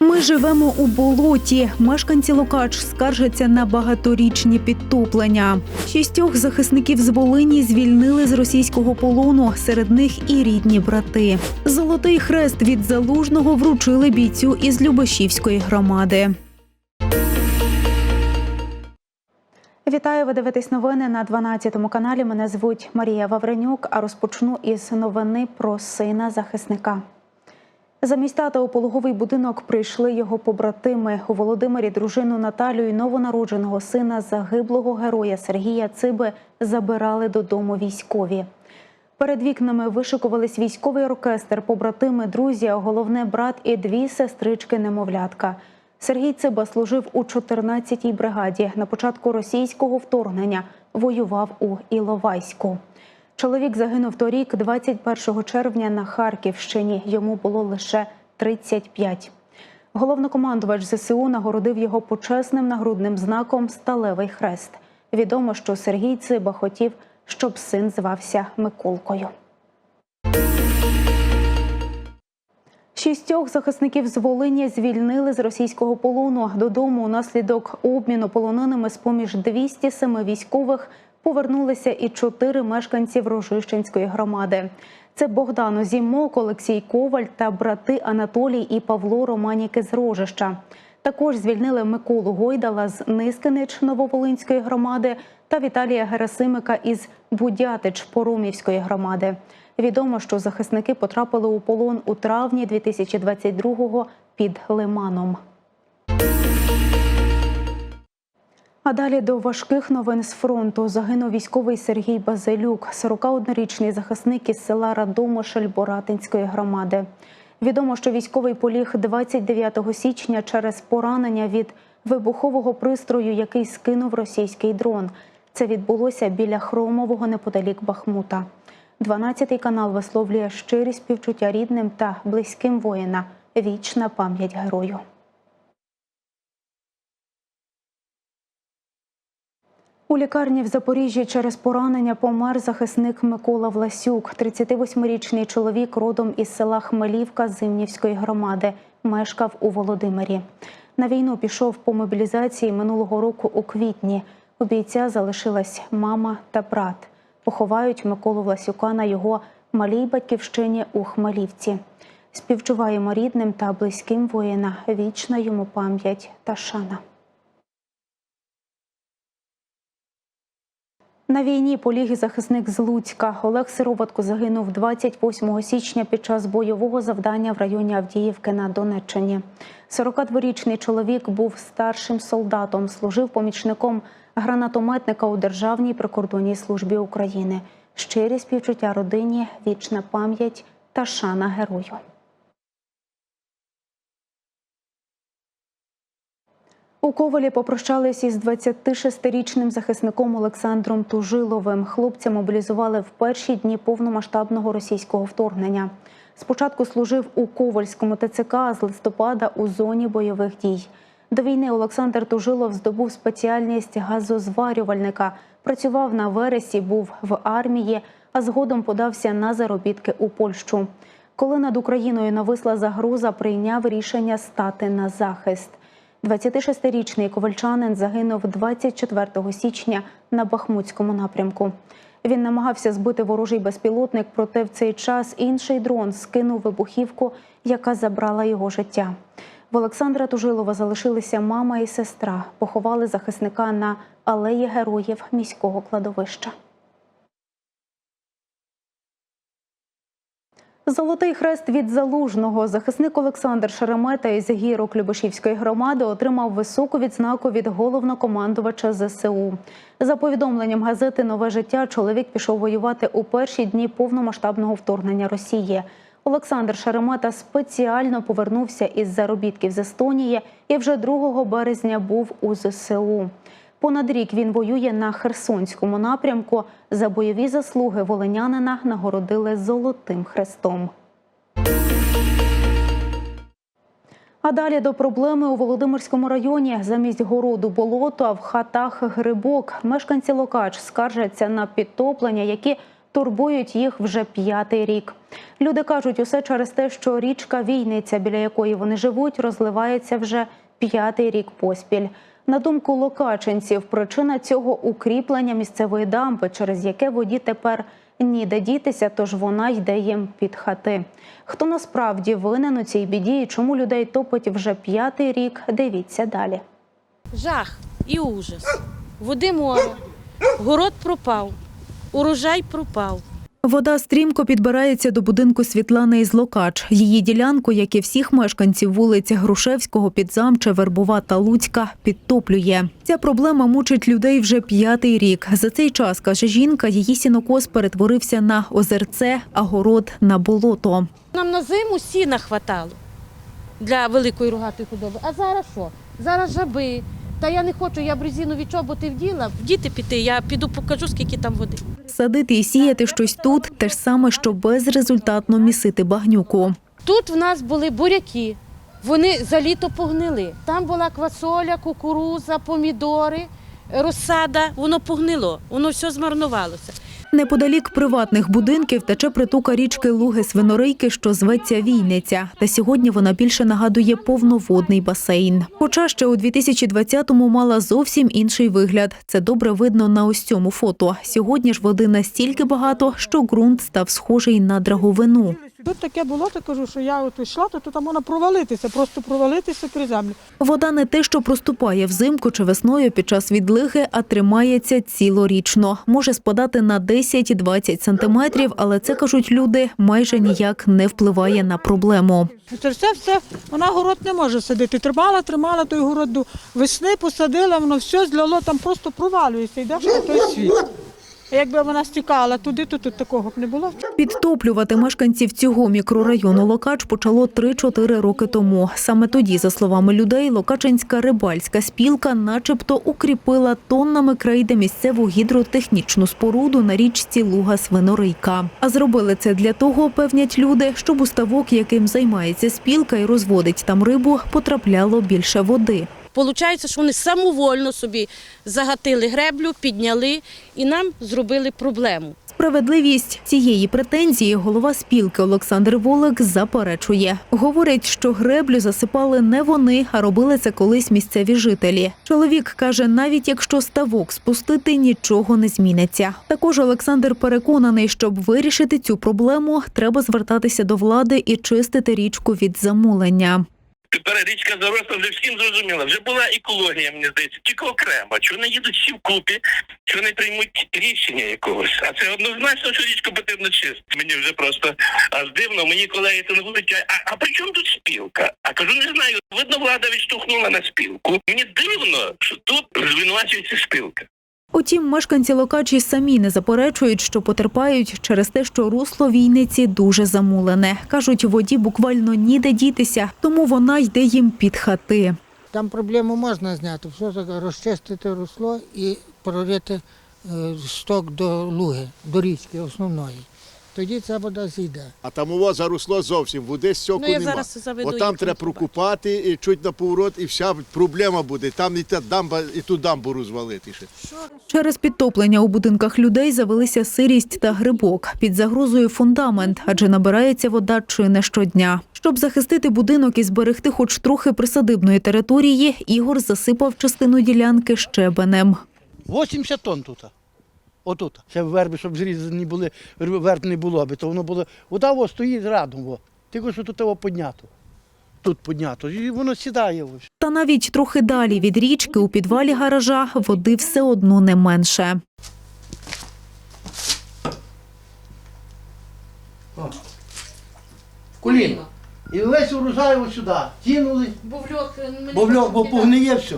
Ми живемо у болоті. Мешканці Лукач скаржаться на багаторічні підтоплення. Шістьох захисників з Волині звільнили з російського полону. Серед них і рідні брати. Золотий хрест від залужного вручили бійцю із Любешівської громади. Вітаю, ви дивитесь новини на 12-му каналі. Мене звуть Марія Вавренюк. А розпочну із новини про сина захисника. Замість тата у пологовий будинок прийшли його побратими у Володимирі. Дружину Наталію і новонародженого сина загиблого героя Сергія Циби забирали додому військові. Перед вікнами вишикувались військовий оркестр, побратими, друзі, головне брат і дві сестрички-немовлятка. Сергій Циба служив у 14-й бригаді. На початку російського вторгнення воював у Іловайську. Чоловік загинув торік, 21 червня, на Харківщині. Йому було лише 35. Головнокомандувач ЗСУ нагородив його почесним нагрудним знаком Сталевий хрест. Відомо, що Сергій Циба хотів, щоб син звався Миколкою. Шістьох захисників з Волині звільнили з російського полону додому. Унаслідок обміну полоненими з поміж 207 військових повернулися і чотири мешканців Рожищенської громади. Це Богдан Озімок, Олексій Коваль та брати Анатолій і Павло Романіки з Рожища. Також звільнили Миколу Гойдала з Нискинич Нововолинської громади та Віталія Герасимика із Будятич Поромівської громади. Відомо, що захисники потрапили у полон у травні 2022-го під Лиманом. А далі до важких новин з фронту загинув військовий Сергій Базилюк, 41-річний захисник із села Радомишель Боратинської громади. Відомо, що військовий поліг 29 січня через поранення від вибухового пристрою, який скинув російський дрон. Це відбулося біля Хромового неподалік Бахмута. 12-й канал висловлює щирі співчуття рідним та близьким воїна. Вічна пам'ять герою. У лікарні в Запоріжжі через поранення помер захисник Микола Власюк, 38-річний чоловік родом із села Хмелівка Зимнівської громади, мешкав у Володимирі. На війну пішов по мобілізації минулого року у квітні. У бійця залишилась мама та брат. Поховають Миколу Власюка на його малій батьківщині у Хмелівці. Співчуваємо рідним та близьким воїна. Вічна йому пам'ять та шана. На війні поліг захисник з Луцька Олег Сироватко загинув 28 січня під час бойового завдання в районі Авдіївки на Донеччині. 42-річний чоловік був старшим солдатом, служив помічником гранатометника у Державній прикордонній службі України. Щирі співчуття родині, вічна пам'ять та шана герою. У Ковалі попрощались із 26-річним захисником Олександром Тужиловим. Хлопця мобілізували в перші дні повномасштабного російського вторгнення. Спочатку служив у Ковальському ТЦК, з листопада у зоні бойових дій. До війни Олександр Тужилов здобув спеціальність газозварювальника. Працював на вересі, був в армії, а згодом подався на заробітки у Польщу. Коли над Україною нависла загроза, прийняв рішення стати на захист. 26-річний ковальчанин загинув 24 січня на Бахмутському напрямку. Він намагався збити ворожий безпілотник, проте в цей час інший дрон скинув вибухівку, яка забрала його життя. В Олександра Тужилова залишилися мама і сестра. Поховали захисника на алеї героїв міського кладовища. Золотий хрест від залужного захисник Олександр Шеремета із гірок Любешівської громади отримав високу відзнаку від головнокомандувача ЗСУ. За повідомленням газети Нове життя чоловік пішов воювати у перші дні повномасштабного вторгнення Росії. Олександр Шеремета спеціально повернувся із заробітків з Естонії і вже 2 березня був у ЗСУ. Понад рік він воює на Херсонському напрямку. За бойові заслуги волинянина нагородили золотим хрестом. А далі до проблеми у Володимирському районі замість городу болото, а в хатах грибок. Мешканці Локач скаржаться на підтоплення, які турбують їх вже п'ятий рік. Люди кажуть, усе через те, що річка Війниця, біля якої вони живуть, розливається вже п'ятий рік поспіль. На думку локачинців, причина цього укріплення місцевої дамби, через яке воді тепер ніде дітися, тож вона йде їм під хати. Хто насправді винен у цій біді і чому людей топить вже п'ятий рік? Дивіться далі. Жах і ужас. Води море, город пропав, урожай пропав. Вода стрімко підбирається до будинку Світлани із Локач. Її ділянку, як і всіх мешканців вулиць Грушевського, Підзамча, Вербова та Луцька, підтоплює. Ця проблема мучить людей вже п'ятий рік. За цей час, каже жінка, її сінокос перетворився на озерце, а город на болото. Нам на зиму сіна хватало для великої рогатої худоби. А зараз що? Зараз жаби. Та я не хочу, я б резинові чоботи вділа. В діти піти, я піду покажу, скільки там води. Садити і сіяти щось тут те ж саме, що безрезультатно місити багнюку. Тут в нас були буряки, вони за літо погнили. Там була квасоля, кукуруза, помідори, розсада, воно погнило, воно все змарнувалося. Неподалік приватних будинків тече притука річки Луги Свинорийки, що зветься Війниця. Та сьогодні вона більше нагадує повноводний басейн. Хоча ще у 2020-му мала зовсім інший вигляд. Це добре видно на ось цьому фото. Сьогодні ж води настільки багато, що ґрунт став схожий на драговину. Тут таке було, то кажу, що я от йшла, то тут там можна провалитися, просто провалитися крізь землю. Вода не те, що проступає взимку чи весною під час відлиги, а тримається цілорічно. Може спадати на 10-20 сантиметрів, але це кажуть люди майже ніяк не впливає на проблему. Це все, все, вона город не може садити. Тримала, тримала той город до весни, посадила, воно все злило, там просто провалюється, йдеш на той світ. Якби вона стікала туди, то тут такого б не було. Підтоплювати мешканців цього мікрорайону Локач почало 3-4 роки тому. Саме тоді, за словами людей, Локачинська рибальська спілка начебто укріпила тоннами крейди місцеву гідротехнічну споруду на річці Луга Свинорийка. А зробили це для того, певнять люди, щоб у ставок, яким займається спілка і розводить там рибу, потрапляло більше води. Получається, що вони самовольно собі загатили греблю, підняли і нам зробили проблему. Справедливість цієї претензії голова спілки Олександр Волик заперечує. Говорить, що греблю засипали не вони, а робили це колись місцеві жителі. Чоловік каже, навіть якщо ставок спустити, нічого не зміниться. Також Олександр переконаний, щоб вирішити цю проблему, треба звертатися до влади і чистити річку від замулення. Тепер річка заросла вже всім зрозуміла. Вже була екологія, мені здається, тільки окремо. Чого не їдуть всі вкупі, чого не приймуть рішення якогось. А це однозначно, що річку потрібно чистити. Мені вже просто аж дивно. Мені колеги це не будуть. А, а при чому тут спілка? А кажу, не знаю. Видно, влада відштовхнула на спілку. Мені дивно, що тут звинувачується спілка. Утім, мешканці Локачі самі не заперечують, що потерпають через те, що русло війниці дуже замулене. Кажуть, воді буквально ніде дітися, тому вона йде їм під хати. Там проблему можна зняти, все розчистити русло і прорити е, сток до луги, до річки основної. Тоді ця вода зійде. А там у вас заросло зовсім, води стьоку Ну, я нема. зараз заведу, От там треба прокупати і чуть на поворот, і вся проблема буде. Там і та дамба, і ту дамбу розвалити ще. Через підтоплення у будинках людей завелися сирість та грибок. Під загрозою фундамент, адже набирається вода чи не щодня. Щоб захистити будинок і зберегти хоч трохи присадибної території, Ігор засипав частину ділянки щебенем. 80 тонн тут. Отут. Ще верби, щоб зрізані були, верб не було аби, то воно було. Вода во стоїть радом. Во. Тільки що тут його піднято. Тут піднято. І воно сідає. Ось. Та навіть трохи далі від річки у підвалі гаража води все одно не менше. Коліно. І весь урожай ось сюди. Тінули, Бовльок, бо, в- бо погниє все.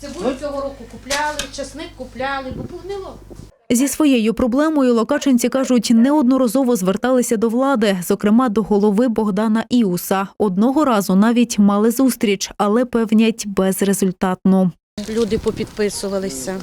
Цибулю цього року купляли, часник купляли, бо погнило. Зі своєю проблемою локачинці кажуть, неодноразово зверталися до влади, зокрема до голови Богдана Іуса. Одного разу навіть мали зустріч, але певнять безрезультатно. Люди попідписувалися.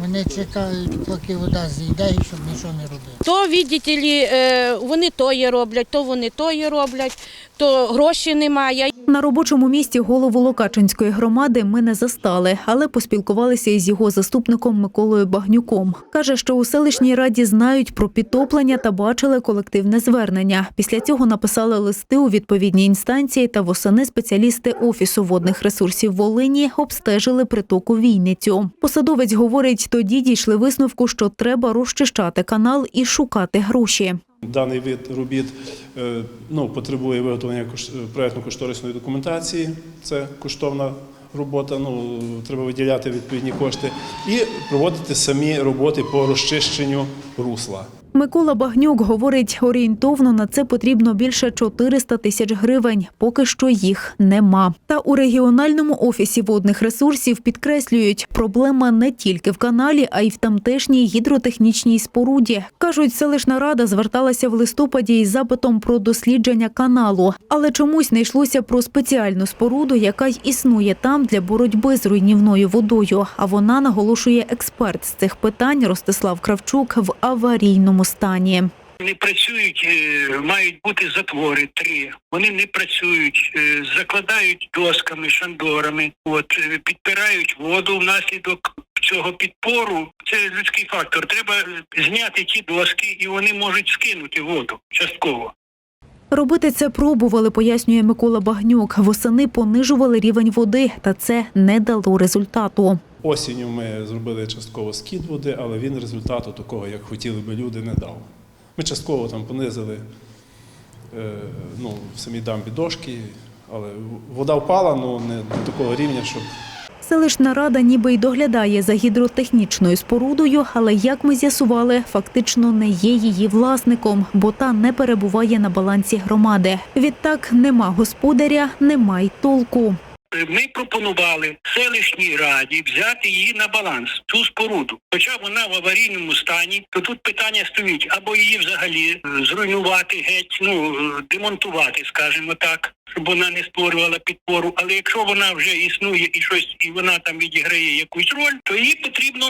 Вони чекають, поки вода зійде, і щоб нічого не робити. То, видите ли, е, вони тоє роблять, то вони тоє роблять, то гроші немає. На робочому місці голову Локачинської громади ми не застали, але поспілкувалися із його заступником Миколою Багнюком. Каже, що у селищній раді знають про підтоплення та бачили колективне звернення. Після цього написали листи у відповідні інстанції та восени спеціалісти офісу водних ресурсів Волині обстежили притоку Війницю. Посадовець говорить, тоді дійшли висновку, що треба розчищати канал і шукати гроші. Даний вид робіт е, ну, потребує виготовлення кош- проектно-кошторисної документації. Це коштовна робота. Ну, треба виділяти відповідні кошти і проводити самі роботи по розчищенню русла. Микола Багнюк говорить, орієнтовно на це потрібно більше 400 тисяч гривень. Поки що їх нема. Та у регіональному офісі водних ресурсів підкреслюють, проблема не тільки в каналі, а й в тамтешній гідротехнічній споруді. кажуть, селищна рада зверталася в листопаді із запитом про дослідження каналу, але чомусь не йшлося про спеціальну споруду, яка й існує там для боротьби з руйнівною водою. А вона наголошує експерт з цих питань Ростислав Кравчук в аварійному стані. Не працюють, е, мають бути затвори три. Вони не працюють, е, закладають досками, шандорами. От е, підпирають воду внаслідок цього підпору. Це людський фактор. Треба зняти ті доски, і вони можуть скинути воду частково. Робити це пробували, пояснює Микола Багнюк. Восени понижували рівень води, та це не дало результату. Осінню ми зробили частково скид води, але він результату такого, як хотіли би люди, не дав. Ми частково там понизили е, ну, в самій дамбі дошки, але вода впала, але не до такого рівня, щоб Селищна рада ніби й доглядає за гідротехнічною спорудою, але як ми з'ясували, фактично не є її власником, бо та не перебуває на балансі громади. Відтак нема господаря, нема й толку. Ми пропонували селищній раді взяти її на баланс, цю споруду. Хоча вона в аварійному стані, то тут питання стоїть або її взагалі е, зруйнувати геть, ну е, демонтувати, скажімо так, щоб вона не створювала підпору. Але якщо вона вже існує і щось, і вона там відіграє якусь роль, то її потрібно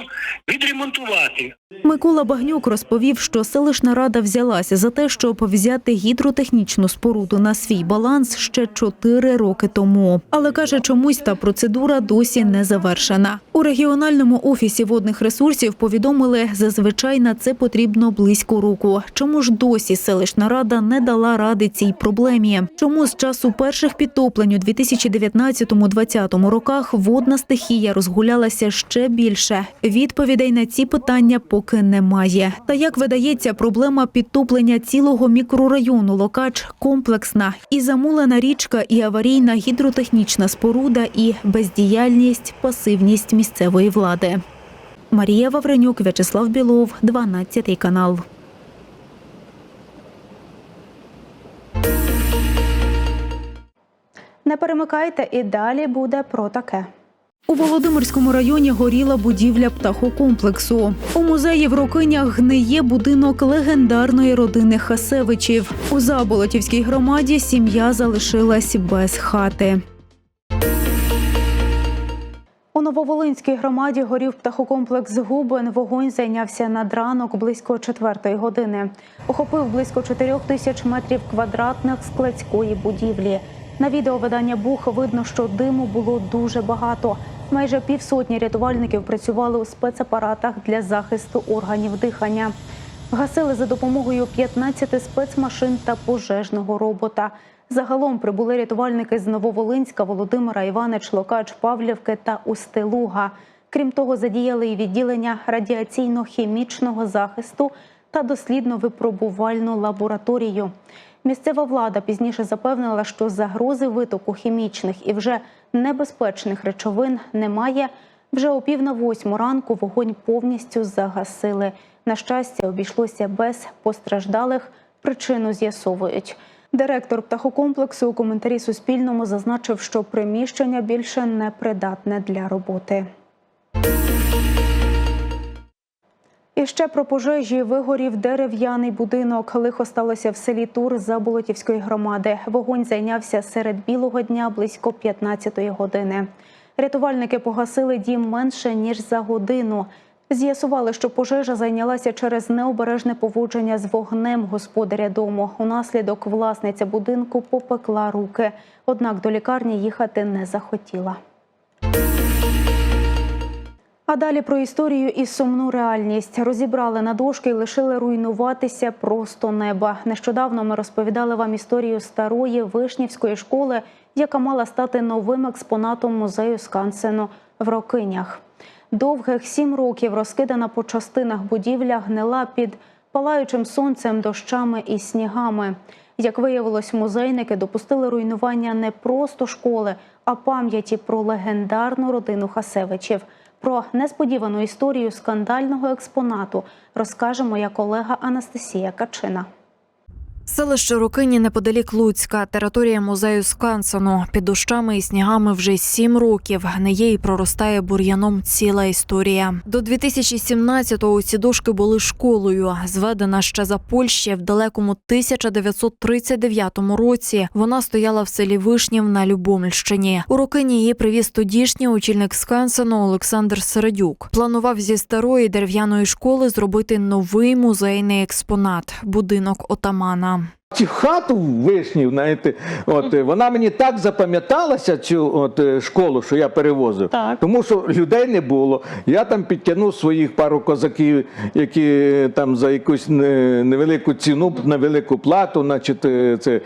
відремонтувати. Микола Багнюк розповів, що селищна рада взялася за те, щоб взяти гідротехнічну споруду на свій баланс ще чотири роки тому. Але каже, чомусь та процедура досі не завершена. У регіональному офісі водних ресурсів повідомили, зазвичай на це потрібно близько року. Чому ж досі селищна рада не дала ради цій проблемі? Чому з часу перших підтоплень у 2019-2020 роках водна стихія розгулялася ще більше? Відповідей на ці питання поки немає. Та як видається, проблема підтоплення цілого мікрорайону Локач комплексна. І замулена річка, і аварійна гідротехнічна споруда, і бездіяльність, пасивність місцевої влади. Марія Вавренюк, В'ячеслав Білов, 12 канал. Не перемикайте і далі буде про таке. У Володимирському районі горіла будівля птахокомплексу. У музеї в Рокинях гниє будинок легендарної родини Хасевичів. У Заболотівській громаді сім'я залишилась без хати. У Нововолинській громаді горів птахокомплекс Губен. Вогонь зайнявся над ранок близько четвертої години. Охопив близько чотирьох тисяч метрів квадратних складської будівлі. На відео видання Бух видно, що диму було дуже багато. Майже півсотні рятувальників працювали у спецапаратах для захисту органів дихання. Гасили за допомогою 15 спецмашин та пожежного робота. Загалом прибули рятувальники з Нововолинська, Володимира, Іванич, Локач, Павлівки та Устилуга. Крім того, задіяли і відділення радіаційно-хімічного захисту та дослідно-випробувальну лабораторію. Місцева влада пізніше запевнила, що загрози витоку хімічних і вже небезпечних речовин немає. Вже о пів на восьму ранку вогонь повністю загасили. На щастя, обійшлося без постраждалих. Причину з'ясовують. Директор птахокомплексу у коментарі Суспільному зазначив, що приміщення більше не придатне для роботи. І ще про пожежі вигорів дерев'яний будинок. Лихо сталося в селі Тур Заболотівської громади. Вогонь зайнявся серед білого дня близько 15-ї години. Рятувальники погасили дім менше ніж за годину. З'ясували, що пожежа зайнялася через необережне поводження з вогнем господаря дому. Унаслідок власниця будинку попекла руки, однак до лікарні їхати не захотіла. А далі про історію і сумну реальність розібрали на дошки і лишили руйнуватися просто неба. Нещодавно ми розповідали вам історію старої вишнівської школи, яка мала стати новим експонатом музею Скансену в Рокинях. Довгих сім років розкидана по частинах будівля гнила під палаючим сонцем, дощами і снігами. Як виявилось, музейники допустили руйнування не просто школи, а пам'яті про легендарну родину Хасевичів. Про несподівану історію скандального експонату розкаже моя колега Анастасія Качина. Селище Рокині неподалік Луцька, територія музею Скансену. Під дощами і снігами вже сім років гниє і проростає бур'яном ціла історія. До 2017-го ці дошки були школою, зведена ще за Польщі в далекому 1939 році. Вона стояла в селі Вишнів на Любомльщині. У Рокині її привіз тодішній очільник Скансену Олександр Середюк. Планував зі старої дерев'яної школи зробити новий музейний експонат будинок отамана. Цю хату вишнів, знаєте, от е, вона мені так запам'яталася, цю от е, школу, що я перевозив. Так. Тому що людей не було. Я там підтягнув своїх пару козаків, які е, там за якусь невелику ціну, невелику плату, значить, це,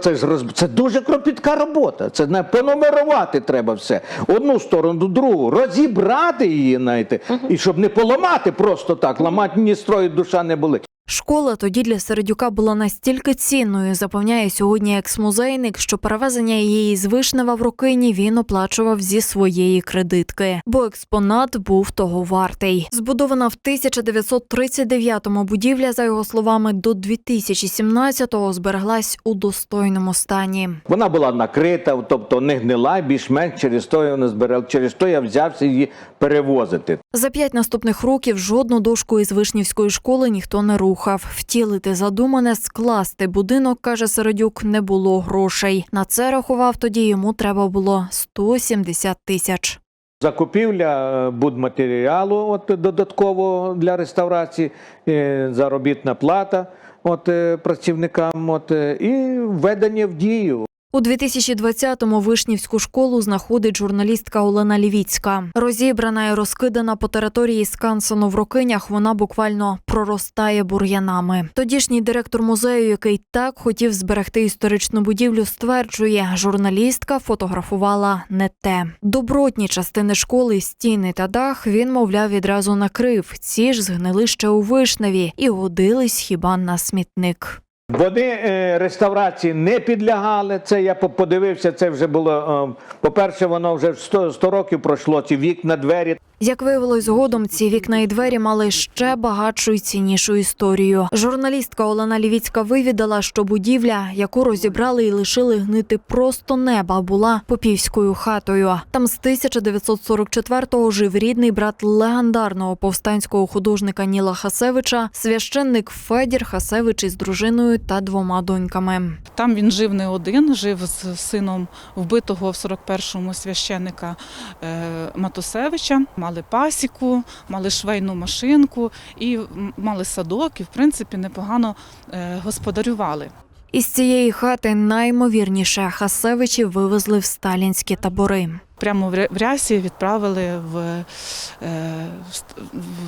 це ж роз... це дуже кропітка робота. Це не понумерувати треба все. Одну сторону, другу, розібрати її, знаєте, і щоб не поламати просто так, ламати ні строю, душа не болить. Школа тоді для Середюка була настільки цінною, запевняє сьогодні екс-музейник, що перевезення її з Вишнева в Рокині він оплачував зі своєї кредитки, бо експонат був того вартий. Збудована в 1939-му будівля, за його словами, до 2017-го збереглась у достойному стані. Вона була накрита, тобто не гнила, більш-менш через то я не збирав. Через то я взявся її перевозити. За п'ять наступних років жодну дошку із вишнівської школи ніхто не рухав. Втілити задумане, скласти будинок, каже Середюк, не було грошей. На це рахував тоді йому треба було 170 тисяч. Закупівля е, будматеріалу от, додатково для реставрації, е, заробітна плата от, е, працівникам от, і введення в дію. У 2020-му вишнівську школу знаходить журналістка Олена Лівіцька. Розібрана і розкидана по території Скансену в Рокинях, вона буквально проростає бур'янами. Тодішній директор музею, який так хотів зберегти історичну будівлю, стверджує, журналістка фотографувала не те. Добротні частини школи, стіни та дах він, мовляв, відразу накрив. Ці ж згнили ще у вишневі і годились хіба на смітник. Вони е, реставрації не підлягали. Це я по- подивився. Це вже було. е, По-перше, воно вже 100, 100 років пройшло. Ці вікна, двері. Як виявилось згодом, ці вікна і двері мали ще багатшу і ціннішу історію. Журналістка Олена Лівіцька вивідала, що будівля, яку розібрали і лишили гнити просто неба, була попівською хатою. Там з 1944-го жив рідний брат легендарного повстанського художника Ніла Хасевича, священник Федір Хасевич із дружиною та двома доньками. Там він жив не один, жив з сином вбитого в 41-му священника е, Матусевича. Мали пасіку, мали швейну машинку і мали садок, і в принципі непогано е, господарювали. Із цієї хати наймовірніше Хасевичі вивезли в сталінські табори. Прямо в рясі відправили в, е,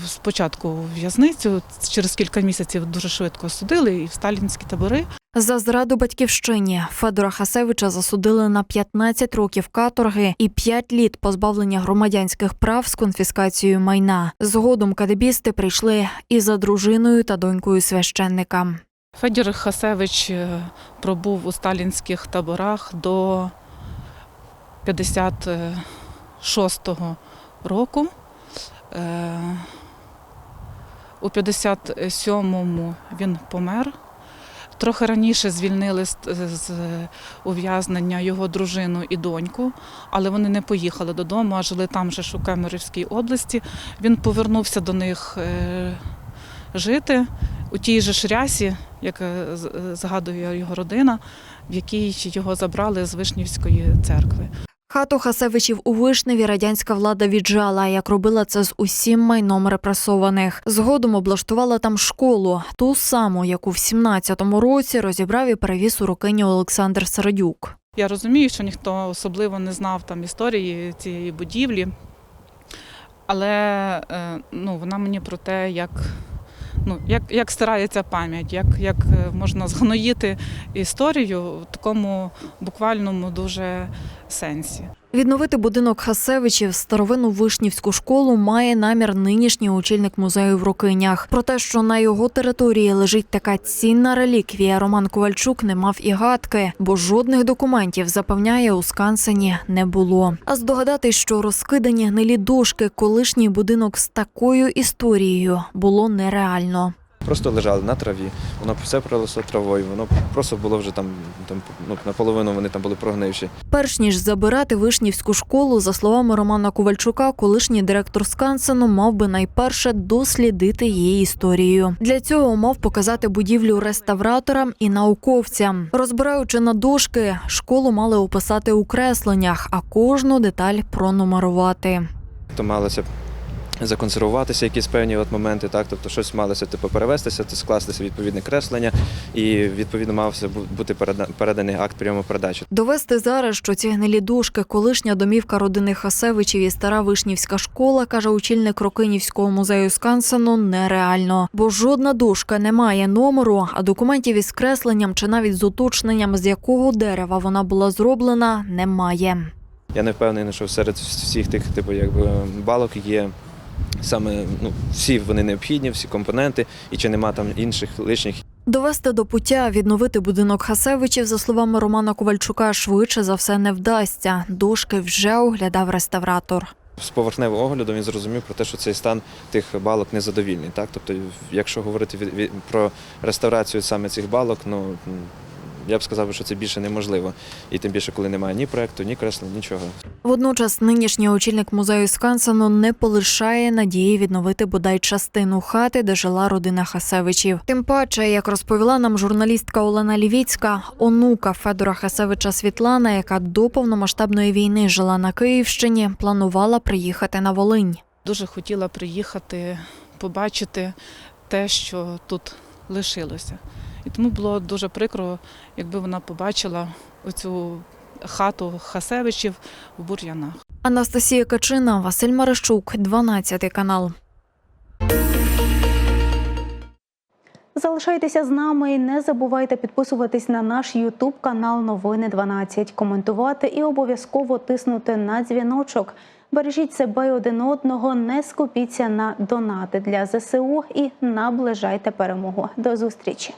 в- спочатку в в'язницю. Через кілька місяців дуже швидко судили і в сталінські табори. За зраду батьківщині Федора Хасевича засудили на 15 років каторги і 5 літ позбавлення громадянських прав з конфіскацією майна. Згодом кадебісти прийшли і за дружиною та донькою священника. Федір Хасевич е, пробув у сталінських таборах до 56-го року. Е, У 57-му він помер. Трохи раніше звільнили з, ув'язнення його дружину і доньку, але вони не поїхали додому, а жили там же ж у Кемерівській області. Він повернувся до них е, жити у тій же ж рясі, як е, е, згадує його родина, в якій його забрали з Вишнівської церкви. Хату Хасевичів у Вишневі радянська влада віджала, як робила це з усім майном репресованих. Згодом облаштувала там школу, ту саму, яку в 17-му році розібрав і перевіз у рокині Олександр Середюк. Я розумію, що ніхто особливо не знав там історії цієї будівлі, але е, ну, вона мені про те, як, ну, як, як стирається пам'ять, як, як е, можна згноїти історію в такому буквальному дуже сенсі. Відновити будинок Хасевичів, старовинну вишнівську школу, має намір нинішній очільник музею в Рокинях. Про те, що на його території лежить така цінна реліквія, Роман Ковальчук не мав і гадки, бо жодних документів запевняє у Скансені не було. А здогадатись, що розкидані гнилі дошки, колишній будинок з такою історією було нереально. Просто лежали на траві, воно все проросло травою, воно просто було вже там, там ну, наполовину вони там були прогнивші. Перш ніж забирати вишнівську школу, за словами Романа Ковальчука, колишній директор Скансену мав би найперше дослідити її історію. Для цього мав показати будівлю реставраторам і науковцям. Розбираючи на дошки, школу мали описати у кресленнях, а кожну деталь пронумерувати. То малося законсервуватися якісь певні от моменти, так, тобто щось малося типу, перевестися, то скластися відповідне креслення, і відповідно мався бу- бути переда- переданий акт прийому передачі. Довести зараз, що ці гнилі дошки, колишня домівка родини Хасевичів і стара вишнівська школа, каже очільник Рокинівського музею Скансену, нереально. Бо жодна дошка не має номеру, а документів із кресленням чи навіть з уточненням, з якого дерева вона була зроблена, немає. Я не впевнений, що серед всіх тих типу, якби, балок є саме ну, всі вони необхідні, всі компоненти, і чи нема там інших лишніх Довести до пуття, відновити будинок Хасевичів, за словами Романа Ковальчука, швидше за все не вдасться. Дошки вже оглядав реставратор. з поверхневого огляду він зрозумів про те, що цей стан тих балок незадовільний. Так? Тобто, якщо говорити про реставрацію саме цих балок, ну я б сказав, що це більше неможливо. І тим більше, коли немає ні проекту, ні кресла, нічого. Водночас нинішній очільник музею Скансену не полишає надії відновити бодай частину хати, де жила родина Хасевичів. Тим паче, як розповіла нам журналістка Олена Лівіцька, онука Федора Хасевича Світлана, яка до повномасштабної війни жила на Київщині, планувала приїхати на Волинь. Дуже хотіла приїхати, побачити те, що тут лишилося. І тому було дуже прикро, якби вона побачила оцю хату Хасевичів в бур'янах. Анастасія Качина, Василь Марищук, 12 канал. Залишайтеся з нами і не забувайте підписуватись на наш Ютуб канал Новини 12, коментувати і обов'язково тиснути на дзвіночок. Бережіть себе і один одного, не скупіться на донати для ЗСУ і наближайте перемогу. До зустрічі!